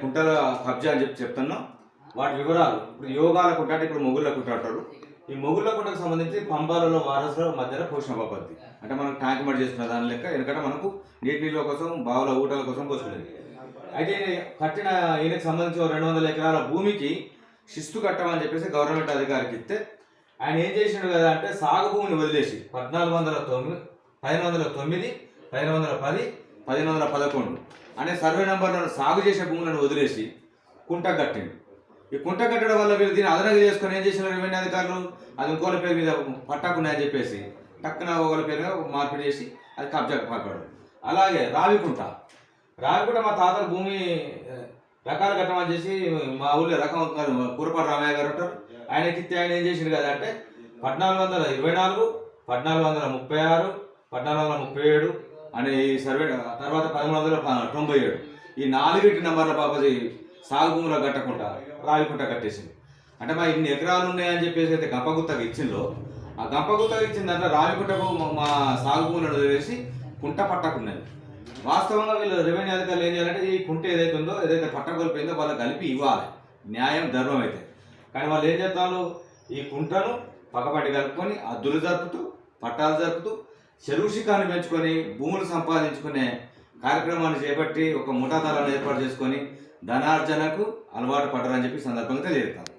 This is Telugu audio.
కుంటల కబ్జా అని చెప్పి చెప్తున్నాం. వాటి వివరాలు. ఇప్పుడు యోగాల కుంట అంటే ఇప్పుడు మొగుళ్ళ కుంట అంటారు. ఈ మొగుళ్ళ కుంటకు సంబంధించి పంబాలలో వారసుల మధ్యలో పోషణ పద్ధతి. అంటే మనం ట్యాంక్ మడి చేసుకున్న దాని లెక్క ఎందుకంటే మనకు నీటి నీళ్ళ కోసం బావుల ఊటల కోసం పోసుకునేది. అయితే కట్టిన ఈయనకు సంబంధించి రెండు వందల ఎకరాల భూమికి శిస్తు కట్టమని చెప్పేసి గవర్నమెంట్ అధికారికి ఇస్తే ఆయన ఏం చేసిండు కదా అంటే సాగు భూమిని వదిలేసి పద్నాలుగు వందల తొమ్మిది పదిహేను వందల తొమ్మిది పదిహేను వందల పది పదిహేను వందల పదకొండు. అనే సర్వే నెంబర్లను సాగు చేసే భూములను వదిలేసి కుంట కట్టిండు ఈ కుంట కట్టడం వల్ల వీళ్ళు దీన్ని అదనంగా చేసుకొని ఏం చేసిన రెవెన్యూ అధికారులు? అది ఇంకోళ్ళ పేరు మీద పట్టాకున్నాయని చెప్పేసి టక్కున ఒకళ్ళ పేరు మీద మార్పిడి చేసి అది కబ్జాకు పాల్పడదు అలాగే రావికుంట. రావికుంట మా తాతల భూమి రకాలు కట్టమని చేసి మా ఊళ్ళో రకం కాదు, రామయ్య గారు ఉంటారు. ఆయనకి ఇస్తే ఆయన ఏం చేసిండు కదా అంటే పద్నాలుగు వందల ఇరవై నాలుగు పద్నాలుగు వందల ముప్పై ఆరు పద్నాలుగు వందల ముప్పై ఏడు అనే ఈ సర్వే తర్వాత పదమూడు వందల తొంభై ఏడు. ఈ నాలుగింటి నెంబర్ల పాపది సాగు కట్టకుండా రావికుంట కట్టేసింది. అంటే మా ఇన్ని ఎకరాలు ఉన్నాయని చెప్పేసి అయితే గంపగుత్తకు ఇచ్చిందో ఆ గంపగుత్తకు ఇచ్చిన దాంట్లో రావికుంటకు మా- మా సాగు భూములను కుంట పట్టకున్నది. వాస్తవంగా వీళ్ళు రెవెన్యూ అధికారులు ఏం చేయాలంటే ఈ కుంట ఏదైతే ఉందో ఏదైతే పట్టకొలిపోయిందో వాళ్ళకి కలిపి ఇవ్వాలి. న్యాయం ధర్మం అయితే. కానీ వాళ్ళు ఏం చేస్తారు? ఈ కుంటను పక్కపట్టి కలుపుకొని అద్దులు జరుపుతూ పట్టాలు జరుపుతూ చెరువు పెంచుకొని భూములు సంపాదించుకునే కార్యక్రమాన్ని చేపట్టి ఒక ముఠాదారాన్ని ఏర్పాటు చేసుకొని ధనార్జనకు అలవాటు పడ్డారని చెప్పి సందర్భంగా తెలియజేస్తాను.